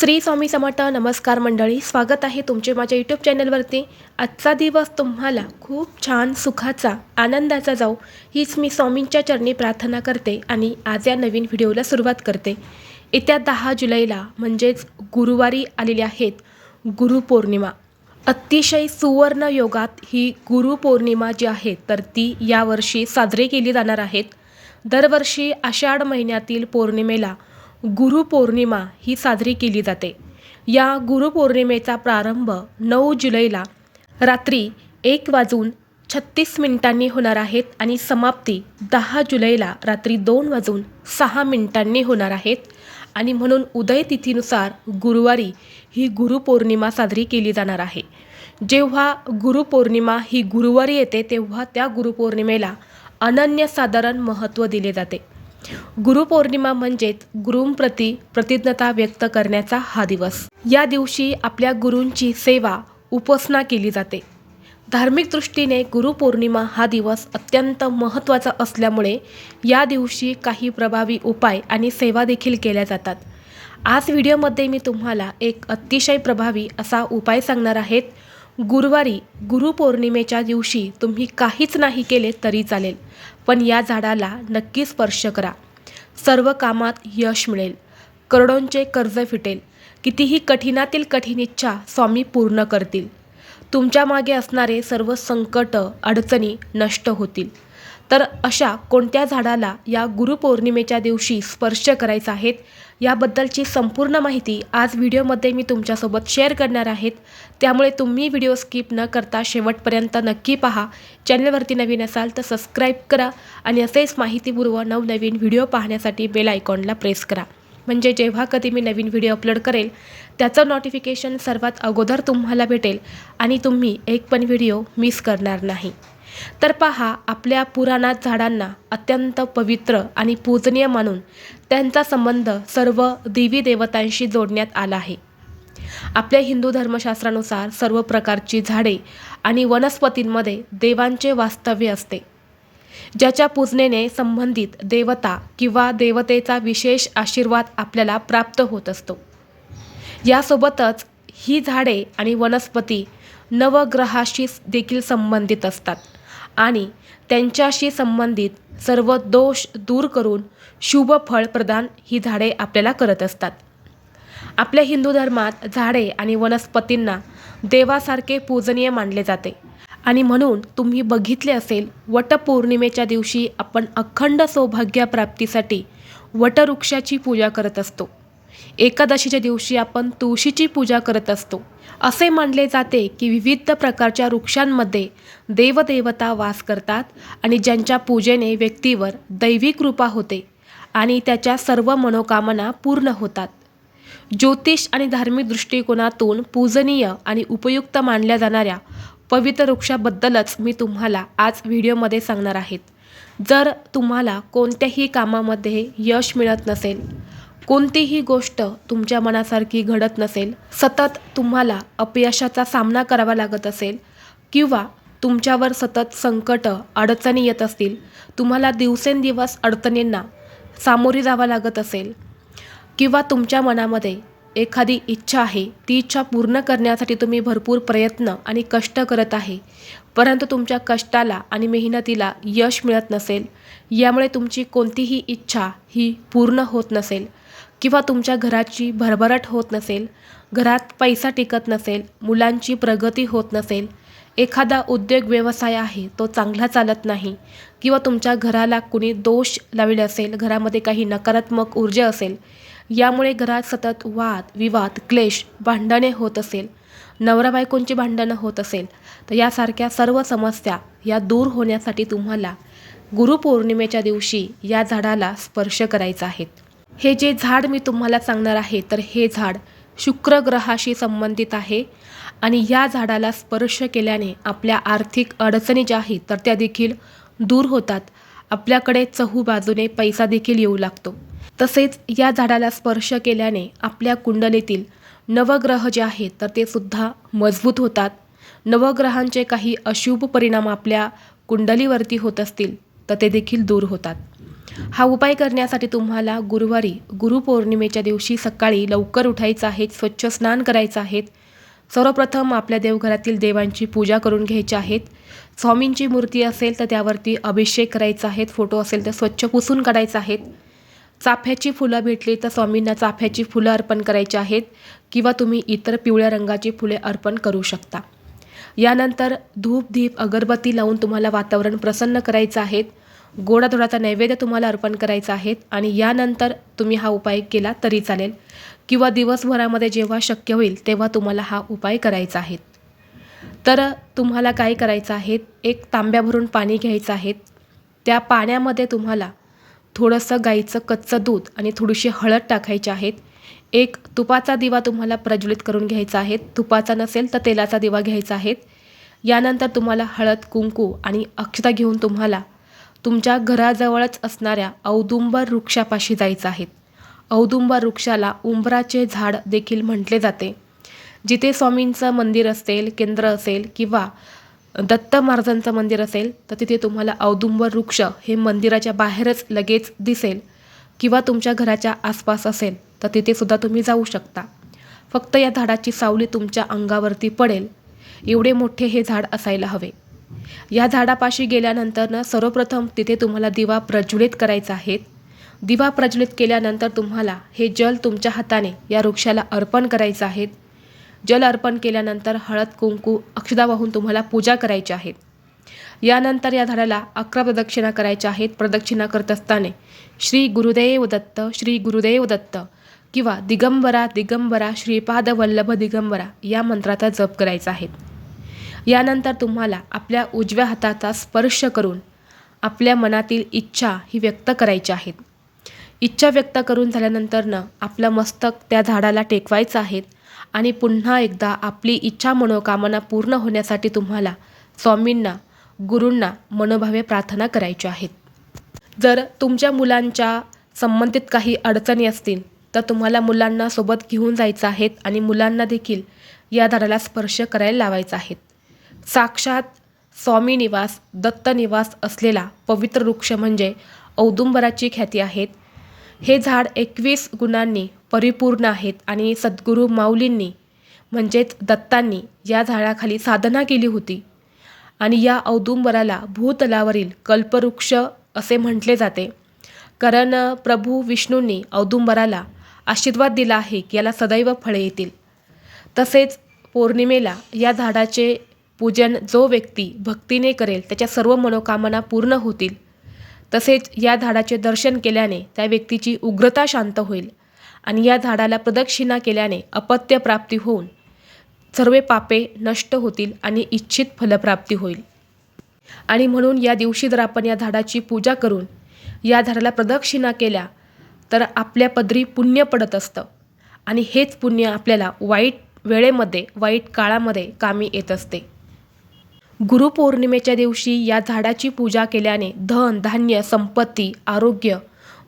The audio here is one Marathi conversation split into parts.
श्री स्वामी समर्थ नमस्कार मंडळी स्वागत आहे तुमचे माझ्या यूट्यूब चॅनलवरती आजचा दिवस तुम्हाला खूप छान सुखाचा आनंदाचा जाऊ हीच मी स्वामींच्या चरणी प्रार्थना करते आणि आज या नवीन व्हिडिओला सुरुवात करते. येत्या दहा जुलैला म्हणजेच गुरुवारी आलेली आहेत गुरुपौर्णिमा अतिशय सुवर्ण योगात ही गुरुपौर्णिमा जी आहे तर ती यावर्षी साजरी केली जाणार आहेत दरवर्षी आषाढ महिन्यातील पौर्णिमेला गुरुपौर्णिमा ही साजरी केली जाते. या गुरुपौर्णिमेचा प्रारंभ नऊ जुलैला रात्री एक वाजून छत्तीस मिनिटांनी होणार आहेत आणि समाप्ती दहा जुलैला रात्री दोन वाजून सहा मिनिटांनी होणार आहेत. आणि म्हणून उदय तिथीनुसार गुरुवारी ही गुरुपौर्णिमा साजरी केली जाणार आहे. जेव्हा गुरुपौर्णिमा ही गुरुवारी येते तेव्हा त्या गुरुपौर्णिमेला अनन्यसाधारण महत्त्व दिले जाते. गुरुपौर्णिमा म्हणजेच गुरूंप्रती प्रतिज्ञता व्यक्त करण्याचा हा दिवस. या दिवशी आपल्या गुरूंची सेवा उपासना केली जाते. धार्मिक दृष्टीने गुरुपौर्णिमा हा दिवस अत्यंत महत्त्वाचा असल्यामुळे या दिवशी काही प्रभावी उपाय आणि सेवा देखील केल्या जातात. आज व्हिडिओमध्ये मी तुम्हाला एक अतिशय प्रभावी असा उपाय सांगणार आहेत. गुरुवारी गुरुपौर्णिमेच्या दिवशी तुम्ही काहीच नाही केले तरी चालेल. पण या झाडाला नक्की स्पर्श करा. सर्व कामात यश मिळेल. करोडोंचे कर्ज फिटेल. कितीही कठीणातील कठीण इच्छा स्वामी पूर्ण करतील. तुमच्या मागे असणारे सर्व संकट अडचणी नष्ट होतील. तर अशा कोणत्या झाडाला या गुरुपौर्णिमेच्या दिवशी स्पर्श करायचा आहेत याबद्दलची संपूर्ण माहिती आज व्हिडिओमध्ये मी तुमच्यासोबत शेअर करणार आहेत. त्यामुळे तुम्ही व्हिडिओ स्किप न करता शेवटपर्यंत नक्की पहा. चॅनलवरती नवीन असाल तर सबस्क्राईब करा आणि असेच माहितीपूर्व नवनवीन व्हिडिओ पाहण्यासाठी बेल आयकॉनला प्रेस करा. म्हणजे जेव्हा कधी मी नवीन व्हिडिओ अपलोड करेल त्याचं नोटिफिकेशन सर्वात अगोदर तुम्हाला भेटेल आणि तुम्ही एक पण व्हिडिओ मिस करणार नाही. तर पहा आपल्या पुराणात झाडांना अत्यंत पवित्र आणि पूजनीय मानून त्यांचा संबंध सर्व देवी देवतांशी जोडण्यात आला आहे. आपल्या हिंदू धर्मशास्त्रानुसार सर्व प्रकारची झाडे आणि वनस्पतींमध्ये देवांचे वास्तव्य असते. ज्याच्या पूजनेने संबंधित देवता किंवा देवतेचा विशेष आशीर्वाद आपल्याला प्राप्त होत असतो. यासोबतच ही झाडे आणि वनस्पती नवग्रहाशी देखील संबंधित असतात. आणि त्यांच्याशी संबंधित सर्व दोष दूर करून शुभ फळ प्रदान ही झाडे आपल्याला करत असतात. आपल्या हिंदू धर्मात झाडे आणि वनस्पतींना देवासारखे पूजनीय मानले जाते. आणि म्हणून तुम्ही बघितले असेल वटपौर्णिमेच्या दिवशी आपण अखंड सौभाग्यप्राप्तीसाठी वटवृक्षाची पूजा करत असतो. एकादशीच्या दिवशी आपण तुळशीची पूजा करत असतो. असे मानले जाते की विविध प्रकारच्या वृक्षांमध्ये देवदेवता वास करतात आणि ज्यांच्या पूजेने व्यक्तीवर दैवी कृपा होते आणि त्याच्या सर्व मनोकामना पूर्ण होतात. ज्योतिष आणि धार्मिक दृष्टिकोनातून पूजनीय आणि उपयुक्त मानल्या जाणाऱ्या पवित्र वृक्षाबद्दलच मी तुम्हाला आज व्हिडिओमध्ये सांगणार आहेत. जर तुम्हाला कोणत्याही कामामध्ये यश मिळत नसेल कोणतीही गोष्ट तुमच्या मनासारखी घडत नसेल सतत तुम्हाला अपयशाचा सामना करावा लागत असेल किंवा तुमच्यावर सतत संकट अडचणी येत असतील तुम्हाला दिवसेंदिवस अडचणींना सामोरी जावं लागत असेल किंवा तुमच्या मनामध्ये एखादी इच्छा आहे ती इच्छा पूर्ण करण्यासाठी तुम्ही भरपूर प्रयत्न आणि कष्ट करत आहे परंतु तुमच्या कष्टाला आणि मेहनतीला यश मिळत नसेल यामुळे तुमची कोणतीही इच्छा ही पूर्ण होत नसेल किंवा तुमच्या घराची भरभराट होत नसेल घरात पैसा टिकत नसेल मुलांची प्रगती होत नसेल एखादा उद्योग व्यवसाय आहे तो चांगला चालत नाही किंवा तुमच्या घराला कुणी दोष लावले असेल घरामध्ये काही नकारात्मक ऊर्जा असेल यामुळे घरात सतत वाद विवाद क्लेश भांडणे होत असेल नवरा बायकोंची भांडणं होत असेल तर यासारख्या सर्व समस्या या दूर होण्यासाठी तुम्हाला गुरुपौर्णिमेच्या दिवशी या झाडाला स्पर्श करायचा आहे. हे जे झाड मी तुम्हाला सांगणार आहे तर हे झाड शुक्र ग्रहाशी संबंधित आहे. आणि या झाडाला स्पर्श केल्याने आपल्या आर्थिक अडचणी ज्या आहेत तर त्या देखील दूर होतात. आपल्याकडे चहू बाजूने पैसा देखील येऊ लागतो. तसेच या झाडाला स्पर्श केल्याने आपल्या कुंडलीतील नवग्रह जे आहेत तर ते सुद्धा मजबूत होतात. नवग्रहांचे काही अशुभ परिणाम आपल्या कुंडलीवरती होत असतील तर ते देखील दूर होतात. हा उपाय करण्यासाठी तुम्हाला गुरुवारी गुरुपौर्णिमेच्या दिवशी सकाळी लवकर उठायचं आहे स्वच्छ स्नान करायचं आहे. सर्वप्रथम आपल्या देवघरातील देवांची पूजा करून घ्यायची आहेत स्वामींची मूर्ती असेल तर त्यावरती अभिषेक करायचा आहेत फोटो असेल तर स्वच्छ पुसून काढायचं आहेत चाफ्याची फुलं भेटली तर स्वामींना चाफ्याची फुलं अर्पण करायची आहेत किंवा तुम्ही इतर पिवळ्या रंगाची फुले अर्पण करू शकता. यानंतर धूप दीप अगरबत्ती लावून तुम्हाला वातावरण प्रसन्न करायचं आहे. गोडाधोडाचा नैवेद्य तुम्हाला अर्पण करायचा आहे आणि यानंतर तुम्ही हा उपाय केला तरी चालेल. किंवा दिवसभरामध्ये जेव्हा शक्य होईल तेव्हा तुम्हाला हा उपाय करायचा आहे. तर तुम्हाला काय करायचं आहे? एक तांब्या भरून पाणी घ्यायचं आहे. त्या पाण्यामध्ये तुम्हाला थोडंसं गाईचं कच्चं दूध आणि थोडीशी हळद टाकायची आहेत एक तुपाचा दिवा तुम्हाला प्रज्वलित करून घ्यायचा आहे. तुपाचा नसेल तर तेलाचा दिवा घ्यायचा आहे. यानंतर तुम्हाला हळद कुंकू आणि अक्षता घेऊन तुम्हाला तुमच्या घराजवळच असणाऱ्या औदुंबर वृक्षापाशी जायचं आहे. औदुंबर वृक्षाला उंबराचे झाड देखील म्हटले जाते. जिथे स्वामींचं मंदिर असेल केंद्र असेल किंवा दत्त महाराजांचं मंदिर असेल तर तिथे तुम्हाला औदुंबर वृक्ष हे मंदिराच्या बाहेरच लगेच दिसेल किंवा तुमच्या घराच्या आसपास असेल तर तिथेसुद्धा तुम्ही जाऊ शकता. फक्त या झाडाची सावली तुमच्या अंगावरती पडेल. एवढे मोठे हे झाड असायला हवे. या झाडापाशी गेल्यानंतर ना सर्वप्रथम तिथे तुम्हाला दिवा प्रज्वलित करायचा आहे. दिवा प्रज्वलित केल्यानंतर तुम्हाला हे जल तुमच्या हाताने या वृक्षाला अर्पण करायचं आहे. जल अर्पण केल्यानंतर हळद कुंकू अक्षदा वाहून तुम्हाला पूजा करायची आहे. यानंतर या झाडाला अकरा प्रदक्षिणा करायच्या आहेत. प्रदक्षिणा करत असताना श्री गुरुदेव दत्त श्री गुरुदेव दत्त किंवा दिगंबरा दिगंबरा श्रीपाद वल्लभ दिगंबरा या मंत्राचा जप करायचा आहे. यानंतर तुम्हाला आपल्या उजव्या हाताचा स्पर्श करून आपल्या मनातील इच्छा ही व्यक्त करायची आहेत. इच्छा व्यक्त करून झाल्यानंतरनं आपलं मस्तक त्या झाडाला टेकवायचं आहे आणि पुन्हा एकदा आपली इच्छा मनोकामना पूर्ण होण्यासाठी तुम्हाला स्वामींना गुरूंना मनोभावे प्रार्थना करायच्या आहेत. जर तुमच्या मुलांच्या संबंधित काही अडचणी असतील तर तुम्हाला मुलांना सोबत घेऊन जायचं आहेत आणि मुलांना देखील या झाडाला स्पर्श करायला लावायचा आहेत. साक्षात स्वामी निवास दत्त निवास असलेला पवित्र वृक्ष म्हणजे औदुंबराची ख्याती आहेत. हे झाड एकवीस गुणांनी परिपूर्ण आहेत आणि सद्गुरू माऊलींनी म्हणजेच दत्तांनी या झाडाखाली साधना केली होती. आणि या औदुंबराला भूतलावरील कल्पवृक्ष असे म्हटले जाते. कारण प्रभू विष्णूंनी औदुंबराला आशीर्वाद दिला आहे की याला सदैव फळे येतील. तसेच पौर्णिमेला या झाडाचे पूजन जो व्यक्ती भक्तीने करेल त्याच्या सर्व मनोकामना पूर्ण होतील. तसेच या झाडाचे दर्शन केल्याने त्या व्यक्तीची उग्रता शांत होईल आणि या झाडाला प्रदक्षिणा केल्याने अपत्य प्राप्ती होऊन सर्व पापे नष्ट होतील आणि इच्छित फलप्राप्ती होईल. आणि म्हणून या दिवशी जर आपण या झाडाची पूजा करून या झाडाला प्रदक्षिणा केल्या तर आपल्या पदरी पुण्य पडत असतं. आणि हेच पुण्य आपल्याला वाईट वेळेमध्ये वाईट काळामध्ये कामी येत असते. गुरुपौर्णिमेच्या दिवशी या झाडाची पूजा केल्याने धन धान्य संपत्ती आरोग्य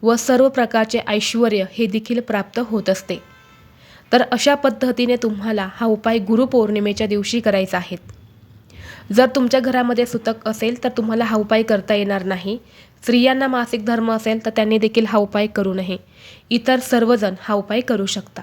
व सर्व प्रकारचे ऐश्वर हे देखील प्राप्त होत असते. तर अशा पद्धतीने तुम्हाला हा उपाय गुरुपौर्णिमेच्या दिवशी करायचा आहे. जर तुमच्या घरामध्ये सुतक असेल तर तुम्हाला हा उपाय करता येणार नाही. स्त्रियांना मासिक धर्म असेल तर त्यांनी देखील हा उपाय करू नये. इतर सर्वजण हा उपाय करू शकता.